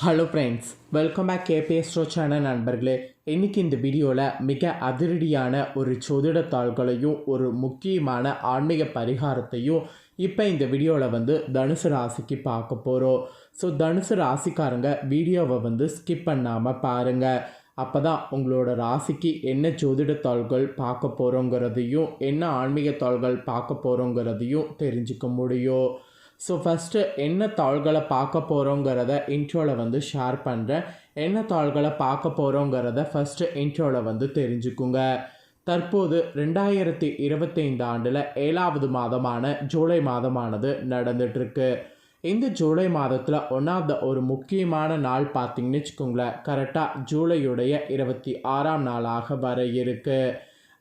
Hello friends welcome back கேபிஎஸ்ட்ரோ channel நண்பர்களே. இன்றைக்கி இந்த வீடியோவில் மிக அதிரடியான ஒரு சோதிடத்தாள்களையும் ஒரு முக்கியமான ஆன்மீக பரிகாரத்தையும் இப்போ இந்த வீடியோவில் வந்து தனுசு ராசிக்கு பார்க்க போகிறோம் ஸோ தனுசு ராசிக்காரங்க வீடியோவை வந்து ஸ்கிப் பண்ணாமல் பாருங்கள் அப்போ தான் உங்களோட ராசிக்கு என்ன ஜோதிட தாள்கள் பார்க்க போகிறோங்கிறதையும் என்ன ஆன்மீக தாள்கள் பார்க்க போகிறோங்கிறதையும் தெரிஞ்சுக்க முடியும். ஸோ ஃபஸ்ட்டு என்ன தாள்களை பார்க்க போகிறோங்கிறத இன்ட்ரோவில் வந்து ஷேர் பண்ணுறேன் என்ன தாள்களை பார்க்க போகிறோங்கிறத ஃபஸ்ட்டு இன்ட்ரோவில் வந்து தெரிஞ்சுக்குங்க. தற்போது ரெண்டாயிரத்தி இருபத்தைந்து ஆண்டில் ஏழாவது மாதமான ஜூலை மாதமானது நடந்துட்டுருக்கு. இந்த ஜூலை மாதத்தில் ஒன்றாவது ஒரு முக்கியமான நாள் பார்த்திங்கன்னு வச்சுக்கோங்களேன். கரெக்டாக ஜூலையுடைய இருபத்தி ஆறாம் நாளாக வர இருக்குது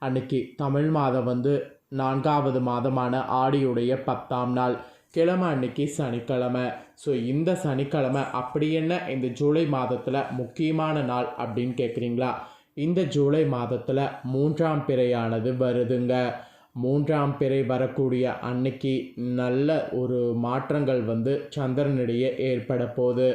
அன்னைக்கு தமிழ் மாதம் வந்து நான்காவது மாதமான ஆடியுடைய பத்தாம் நாள். கிழமை அன்னைக்கு சனிக்கிழமை. ஸோ இந்த சனிக்கிழமை அப்படி என்ன? இந்த ஜூலை மாதத்தில் முக்கியமான நாள் அப்படின்னு கேட்குறீங்களா இந்த ஜூலை மாதத்தில் மூன்றாம் பிறையானது வருதுங்க. மூன்றாம் பிறை வரக்கூடிய அன்னைக்கு நல்ல ஒரு மாற்றங்கள் வந்து சந்திரனிடையே ஏற்பட போகுது.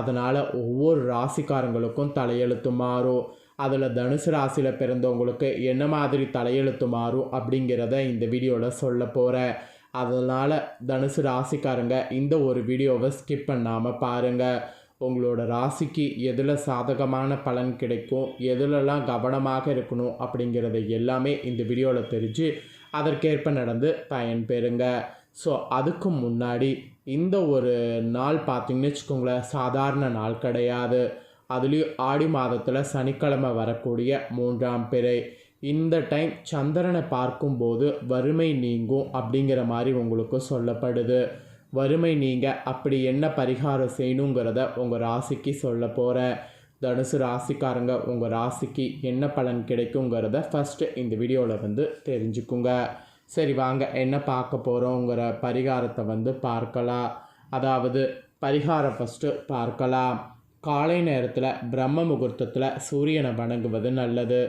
அதனால் ஒவ்வொரு ராசிக்காரங்களுக்கும் தலையெழுத்து மாறும். அதில் தனுசு ராசியில் பிறந்தவங்களுக்கு என்ன மாதிரி தலையெழுத்து மாறும் அப்படிங்கிறத இந்த வீடியோவில் சொல்ல போகிறேன் அதனால் தனுசு ராசிக்காரங்க இந்த ஒரு வீடியோவை ஸ்கிப் பண்ணாமல் பாருங்கள் உங்களோட ராசிக்கு எதில் சாதகமான பலன் கிடைக்கும் எதுலெல்லாம் கவனமாக இருக்கணும் அப்படிங்கிறத எல்லாமே இந்த வீடியோவில் தெரிஞ்சு அதற்கேற்ப நடந்து பயன் பெறுங்க ஸோ அதுக்கு முன்னாடி இந்த ஒரு நாள் பார்த்திங்கன்னு வச்சுக்கோங்களேன் சாதாரண நாள் கிடையாது. அதுலேயும் ஆடி மாதத்தில் சனிக்கிழமை வரக்கூடிய மூன்றாம் பிறை. இந்த டைம் சந்திரனை பார்க்கும்போது வறுமை நீங்கும் அப்படிங்கிற மாதிரி உங்களுக்கு சொல்லப்படுது. வறுமை நீங்க அப்படி என்ன பரிகாரம் செய்யணுங்கிறத உங்கள் ராசிக்கு சொல்ல போகிறேன் தனுசு ராசிக்காரங்க உங்கள் ராசிக்கு என்ன பலன் கிடைக்குங்கிறத ஃபஸ்ட்டு இந்த வீடியோவில் வந்து தெரிஞ்சுக்குங்க. சரி வாங்க என்ன பார்க்க போகிறோங்கிற பரிகாரத்தை வந்து பார்க்கலாம். அதாவது பரிகாரம் ஃபஸ்ட்டு பார்க்கலாம். காலை நேரத்தில் பிரம்ம முகூர்த்தத்தில் சூரியனை வணங்குவது நல்லது.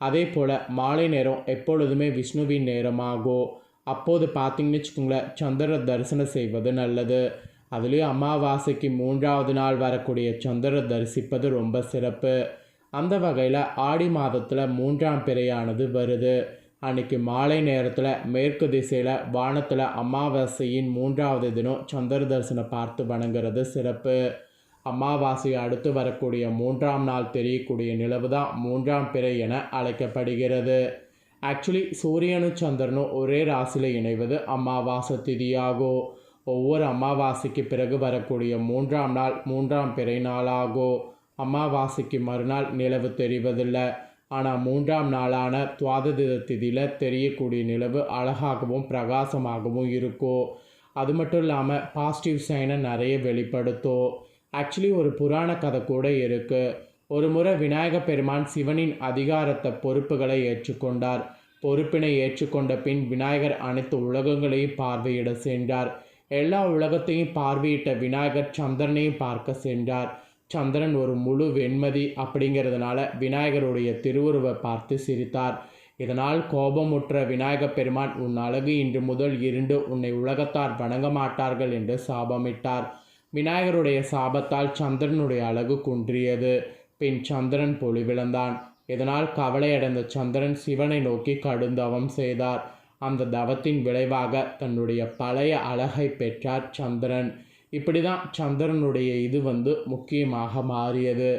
அதே போல் மாலை நேரம் எப்பொழுதுமே விஷ்ணுவின் நேரமாகும் அப்போது பார்த்தீங்கன்னு வச்சுக்கோங்களேன் சந்திர தரிசனம் செய்வது நல்லது. அதுலேயும் அமாவாசைக்கு மூன்றாவது நாள் வரக்கூடிய சந்திர தரிசிப்பது ரொம்ப சிறப்பு. அந்த வகையில் ஆடி மாதத்தில் மூன்றாம் பிறையானது வருது. அன்னைக்கு மாலை நேரத்தில் மேற்கு திசையில் வானத்தில் அமாவாசையின் மூன்றாவது தினம் சந்திர தரிசனம் பார்த்து வணங்குறது சிறப்பு. அமாவாசை அடுத்து வரக்கூடிய மூன்றாம் நாள் தெரியக்கூடிய நிலவு தான் மூன்றாம் பிறை என அழைக்கப்படுகிறது. ஆக்சுவலி சூரியனும் சந்திரனும் ஒரே ராசியில் இணைவது அமாவாசை திதியாகும். ஒவ்வொரு அமாவாசைக்கு பிறகு வரக்கூடிய மூன்றாம் நாள் மூன்றாம் பிறை நாளாகும். அமாவாசைக்கு மறுநாள் நிலவு தெரிவதில்லை. ஆனால் மூன்றாம் நாளான துவாததித திதியில் தெரியக்கூடிய நிலவு அழகாகவும் பிரகாசமாகவும் இருக்கும். அது மட்டும் இல்லாமல் பாசிட்டிவ் சைனை நிறைய வெளிப்படுத்தும். ஆக்சுவலி ஒரு புராண கதை கூட இருக்குது ஒரு முறை விநாயக பெருமான் சிவனின் அதிகாரத்தை பொறுப்புகளை ஏற்றுக்கொண்டார். பொறுப்பினை ஏற்றுக்கொண்ட பின் விநாயகர் அனைத்து உலகங்களையும் பார்வையிட சென்றார். எல்லா உலகத்தையும் பார்வையிட்ட விநாயகர் சந்திரனையும் பார்க்க சென்றார். சந்திரன் ஒரு முழு வெண்மதி அப்படிங்கிறதுனால விநாயகருடைய திருவுருவை பார்த்து சிரித்தார். இதனால் கோபமுற்ற விநாயக பெருமான் உன் அழகு இன்று முதல் இருண்டு உன்னை உலகத்தார் வணங்க மாட்டார்கள் என்று சாபமிட்டார். விநாயகருடைய சாபத்தால் சந்திரனுடைய அழகு குன்றியது. பின் சந்திரன் பொலிவிழந்தான் இதனால் கவலையடைந்த சந்திரன் சிவனை நோக்கி கடுந்தவம் செய்தார். அந்த தவத்தின் விளைவாக தன்னுடைய பழைய அழகை பெற்றார் சந்திரன். இப்படி தான் சந்திரனுடைய இது வந்து முக்கியமாக மாறியது.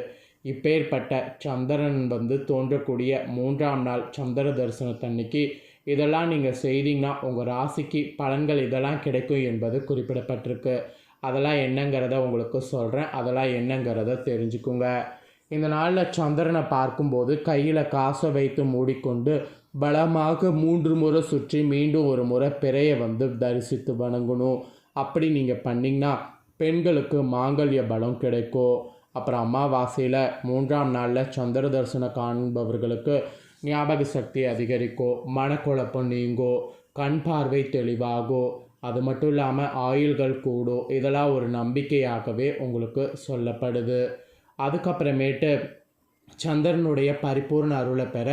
இப்பேற்பட்ட சந்திரன் வந்து தோன்றக்கூடிய மூன்றாம் நாள் சந்திர தரிசனத்தன்னைக்கு இதெல்லாம் நீங்கள் செய்தீங்கன்னா உங்கள் ராசிக்கு பலன்கள் இதெல்லாம் கிடைக்கும் என்பது குறிப்பிடப்பட்டிருக்கு. அதெல்லாம் என்னங்கிறத உங்களுக்கு சொல்கிறேன் அதெல்லாம் என்னங்கிறத தெரிஞ்சுக்குங்க. இந்த நாளில் சந்திரனை பார்க்கும்போது கையில் காசை வைத்து மூடிக்கொண்டு பலமாக மூன்று முறை சுற்றி மீண்டும் ஒரு முறை பிறையை வந்து தரிசித்து வணங்கணும். அப்படி நீங்கள் பண்ணிங்கன்னா பெண்களுக்கு மாங்கல்ய பலம் கிடைக்கும். அப்புறம் அமாவாசையில் மூன்றாம் நாளில் சந்திர தரிசனம் காண்பவர்களுக்கு ஞாபக சக்தி அதிகரிக்கும். மனக்குழப்பம் நீங்கும். கண் பார்வை தெளிவாகும். அது மட்டும் இல்லாமல் ஆயுள்கள் கூடும். இதெல்லாம் ஒரு நம்பிக்கையாகவே உங்களுக்கு சொல்லப்படுது. அதுக்கப்புறமேட்டு சந்திரனுடைய பரிபூர்ண அருளை பெற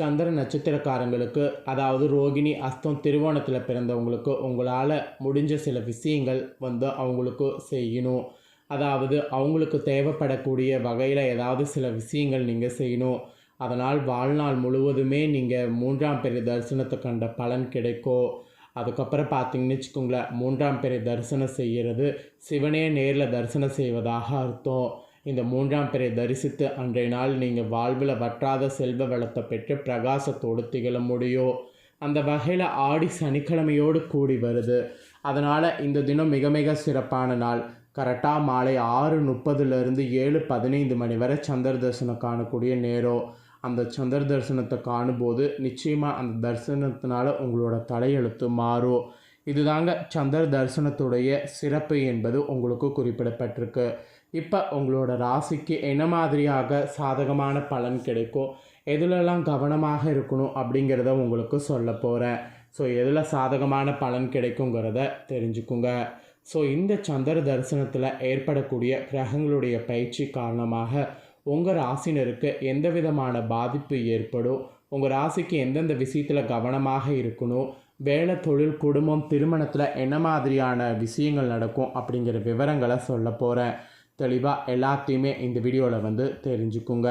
சந்திர நட்சத்திரக்காரங்களுக்கு அதாவது ரோகிணி அஸ்தம் திருவோணத்தில் பிறந்தவங்களுக்கு உங்களால் முடிஞ்ச சில விஷயங்கள் வந்து அவங்களுக்கு செய்யணும். அதாவது அவங்களுக்கு தேவைப்படக்கூடிய வகையில் ஏதாவது சில விஷயங்கள் நீங்கள் செய்யணும். அதனால் வாழ்நாள் முழுவதுமே நீங்கள் மூன்றாம் பெரிய தரிசனத்தை கண்ட பலன் கிடைக்கும். அதுக்கப்புறம் பார்த்தீங்கன்னு வச்சுக்கோங்களேன் மூன்றாம் பிறை தரிசனம் செய்கிறது. சிவனே நேரில் தரிசனம் செய்வதாக அர்த்தம். இந்த மூன்றாம் பிறை தரிசித்து அன்றைய நாள் நீங்கள் வாழ்வில் வற்றாத செல்வ வளத்தை பெற்று பிரகாசத்தோடு திகழ முடியும். அந்த வகையில் ஆடி சனிக்கிழமையோடு கூடி வருது. அதனால் இந்த தினம் மிக மிக சிறப்பான நாள். கரெக்டாக மாலை ஆறு முப்பதுலேருந்து ஏழு பதினைந்து மணி வரை சந்திர தரிசனம் காணக்கூடிய நேரம். அந்த சந்திர தரிசனத்தை காணும்போது நிச்சயமாக அந்த தரிசனத்தினால உங்களோட தலையெழுத்து மாறும். இதுதாங்க சந்திர தரிசனத்துடைய சிறப்பு என்பது உங்களுக்கு குறிப்பிடப்பட்டிருக்கு. இப்போ உங்களோட ராசிக்கு என்ன மாதிரியாக சாதகமான பலன் கிடைக்கும்? எதுலெல்லாம் கவனமாக இருக்கணும் அப்படிங்கிறத உங்களுக்கு சொல்ல போகிறேன் ஸோ எதில் சாதகமான பலன் கிடைக்குங்கிறத தெரிஞ்சுக்குங்க. ஸோ இந்த சந்திர தரிசனத்தில் ஏற்படக்கூடிய கிரகங்களுடைய பயிற்சி காரணமாக உங்கள் ராசினருக்கு எந்த விதமான பாதிப்பு ஏற்படும்? உங்கள் ராசிக்கு எந்தெந்த விஷயத்தில் கவனமாக இருக்கணும்? வேலை தொழில் குடும்பம் திருமணத்தில் என்ன மாதிரியான விஷயங்கள் நடக்கும்? அப்படிங்கிற விவரங்களை சொல்ல போகிறேன் தெளிவாக எல்லாத்தையுமே இந்த வீடியோவில் வந்து தெரிஞ்சுக்குங்க.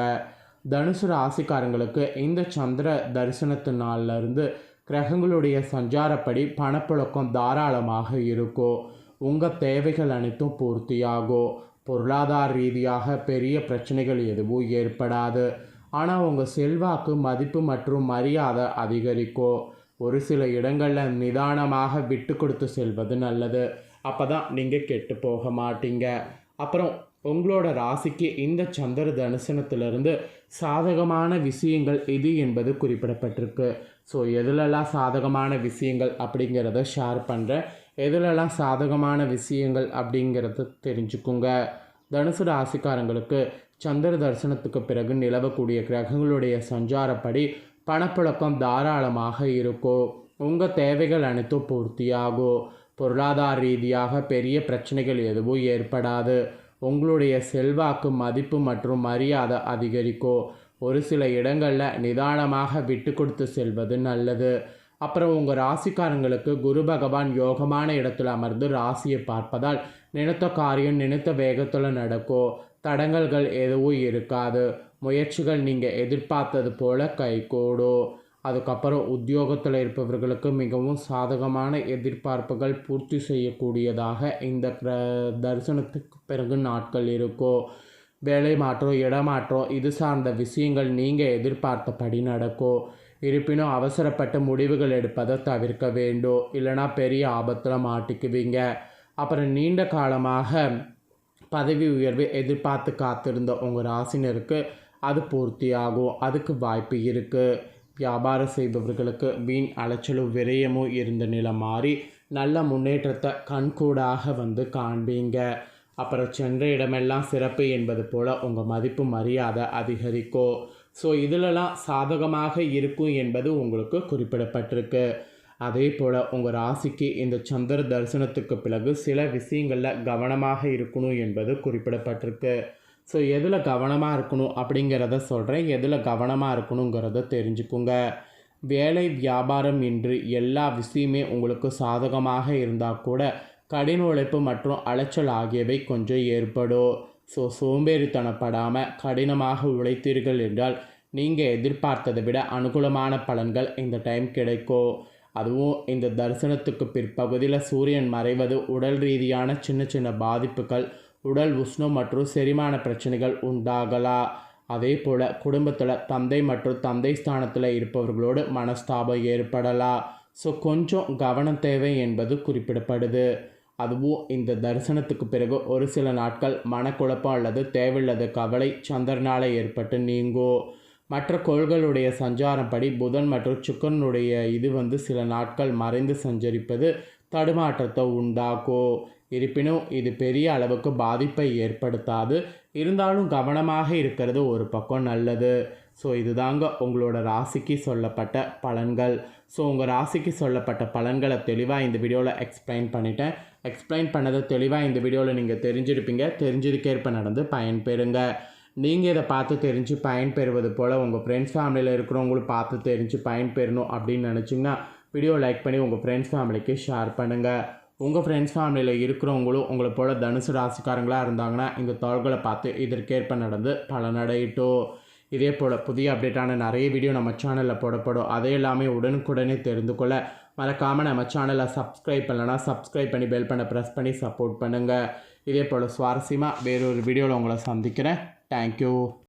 தனுசு ராசிக்காரங்களுக்கு இந்த சந்திர தரிசனத்து நாள்ல இருந்து கிரகங்களுடைய சஞ்சாரப்படி பணப்புழக்கம் தாராளமாக இருக்கும். உங்கள் தேவைகள் அனைத்தும் பூர்த்தியாகும். பொருளாதார ரீதியாக பெரிய பிரச்சனைகள் எதுவும் ஏற்படாது. ஆனால் உங்கள் செல்வாக்கு மதிப்பு மற்றும் மரியாதை அதிகரிக்கும் ஒரு சில இடங்களில் நிதானமாக விட்டு கொடுத்து செல்வது நல்லது. அப்போ தான் நீங்கள் கெட்டு போக மாட்டீங்க. அப்புறம் உங்களோட ராசிக்கு இந்த சந்திர தரிசனத்திலிருந்து சாதகமான விஷயங்கள் இது என்பது குறிப்பிடப்பட்டிருக்கு. ஸோ எதுலெல்லாம் சாதகமான விஷயங்கள் அப்படிங்கிறத ஷேர் பண்ணுறேன் எதுலெல்லாம் சாதகமான விஷயங்கள் அப்படிங்கிறத தெரிஞ்சுக்குங்க. தனுசு ராசிக்காரங்களுக்கு சந்திர தரிசனத்துக்கு பிறகு நிலவக்கூடிய கிரகங்களுடைய சஞ்சாரப்படி பணப்புழக்கம் தாராளமாக இருக்கும் உங்கள் தேவைகள் அனைத்தும் பூர்த்தியாகும். பொருளாதார ரீதியாக பெரிய பிரச்சனைகள் எதுவும் ஏற்படாது. உங்களுடைய செல்வாக்கு மதிப்பு மற்றும் மரியாதை அதிகரிக்கும். ஒரு சில இடங்களில் நிதானமாக விட்டு கொடுத்து செல்வது நல்லது. அப்புறம் உங்கள் ராசிக்காரங்களுக்கு குரு பகவான் யோகமான இடத்துல அமர்ந்து ராசியை பார்ப்பதால் நினைத்த காரியம் நினைத்த வேகத்தில் நடக்கும் தடங்கல்கள் எதுவும் இருக்காது. முயற்சிகள் நீங்கள் எதிர்பார்த்தது போல கைகூடும் அதுக்கப்புறம் உத்தியோகத்தில் இருப்பவர்களுக்கு மிகவும் சாதகமான எதிர்பார்ப்புகள் பூர்த்தி செய்யக்கூடியதாக இந்த தரிசனத்துக்கு பிறகு நாட்கள் இருக்கும் வேலை மாற்றம் இடமாற்றம் இது சார்ந்த விஷயங்கள் நீங்கள் எதிர்பார்த்தபடி நடக்கும் இருப்பினும் அவசரப்பட்ட முடிவுகள் எடுப்பதை தவிர்க்க வேண்டும் இல்லைனா பெரிய ஆபத்தில் மாட்டிக்குவீங்க. அப்புறம் நீண்ட காலமாக பதவி உயர்வு எதிர்பார்த்து காத்திருந்த உங்கள் ராசினருக்கு அது பூர்த்தியாகும். அதுக்கு வாய்ப்பு இருக்குது வியாபாரம் செய்பவர்களுக்கு வீண் அலைச்சலும் விரயமும் இருந்த நிலை மாறி நல்ல முன்னேற்றத்தை கண்கூடாக வந்து காண்பீங்க. அப்புறம் சென்ற இடமெல்லாம் சிறப்பு என்பது போல் உங்கள் மதிப்பு மரியாதை அதிகரிக்கும். ஸோ இதிலெல்லாம் சாதகமாக இருக்கும் என்பது உங்களுக்கு குறிப்பிடப்பட்டிருக்கு. அதே போல் உங்கள் ராசிக்கு இந்த சந்திர தரிசனத்துக்கு பிறகு சில விஷயங்களில் கவனமாக இருக்கணும் என்பது குறிப்பிடப்பட்டிருக்கு. ஸோ எதில் கவனமாக இருக்கணும் அப்படிங்கிறத சொல்கிறேன் எதில் கவனமாக இருக்கணுங்கிறத தெரிஞ்சுக்குங்க. வேலை வியாபாரம் என்று எல்லா விஷயமே உங்களுக்கு சாதகமாக இருந்தால் கூட கடின உழைப்பு மற்றும் அலைச்சல் ஆகியவை கொஞ்சம் ஏற்படும். ஸோ சோம்பேறித்தனப்படாமல் கடினமாக உழைத்தீர்கள் என்றால் நீங்கள் எதிர்பார்த்ததை விட அனுகூலமான பலன்கள் இந்த டைம் கிடைக்கும் அதுவும் இந்த தரிசனத்துக்கு பிற்பகுதியில் சூரியன் மறைவது உடல் ரீதியான சின்ன சின்ன பாதிப்புகள் உடல் உஷ்ணம் மற்றும் செரிமான பிரச்சனைகள் உண்டாகலாம் அதே போல் குடும்பத்தில் தந்தை மற்றும் தந்தை ஸ்தானத்தில் இருப்பவர்களோடு மனஸ்தாபம் ஏற்படலாம் ஸோ கொஞ்சம் கவனம் தேவை என்பது குறிப்பிடப்படுது. அதுவும் இந்த தரிசனத்துக்கு பிறகு ஒரு சில நாட்கள் மனக்குழப்பம் அல்லது தேவையில்லாத கவலை சந்திரனால் ஏற்பட்டு நீங்கும் மற்ற கோள்களுடைய சஞ்சாரம் படி புதன் மற்றும் சுக்கரனுடைய இது வந்து சில நாட்கள் மறைந்து சஞ்சரிப்பது தடுமாற்றத்தை உண்டாக்கும் இருப்பினும் இது பெரிய அளவுக்கு பாதிப்பை ஏற்படுத்தாது. இருந்தாலும் கவனமாக இருக்கிறது ஒரு பக்கம் நல்லது. ஸோ இதுதாங்க உங்களோட ராசிக்கு சொல்லப்பட்ட பலன்கள். ஸோ உங்கள் ராசிக்கு சொல்லப்பட்ட பலன்களை தெளிவாக இந்த வீடியோவில் எக்ஸ்பிளைன் பண்ணிட்டேன். எக்ஸ்பிளைன் பண்ணதை தெளிவாக இந்த வீடியோவில் நீங்கள் தெரிஞ்சிருப்பீங்க. தெரிஞ்சதுக்கேற்ப நடந்து பயன்பெறுங்க நீங்கள் இதை பார்த்து தெரிஞ்சு பயன்பெறுவது போல் உங்கள் ஃப்ரெண்ட்ஸ் ஃபேமிலியில் இருக்கிறவங்களும் பார்த்து தெரிஞ்சு பயன்பெறணும் அப்படின்னு நினச்சிங்கன்னா வீடியோ லைக் பண்ணி உங்கள் ஃப்ரெண்ட்ஸ் ஃபேமிலிக்கு ஷேர் பண்ணுங்கள் உங்கள் ஃப்ரெண்ட்ஸ் ஃபேமிலியில் இருக்கிறவங்களும் உங்களை போல் தனுசு ராசிக்காரங்களாக இருந்தாங்கன்னா இந்த தாள்களை பார்த்து இதற்கேற்ப நடந்து பலனடையட்டும். இதே போல் புதிய அப்டேட்டான நிறைய வீடியோ நம்ம சேனலில் போடப்படும். அதை எல்லாமே உடனுக்குடனே தெரிந்து கொள்ள மறக்காமல் நம்ம சேனலை சப்ஸ்கிரைப் பண்ணலன்னா சப்ஸ்கிரைப் பண்ணி பெல் பண்ண ப்ரெஸ் பண்ணி சப்போர்ட் பண்ணுங்கள் இதே போல் சுவாரஸ்யமாக வேறொரு வீடியோவில் உங்களை சந்திக்கிறேன். தேங்க்யூ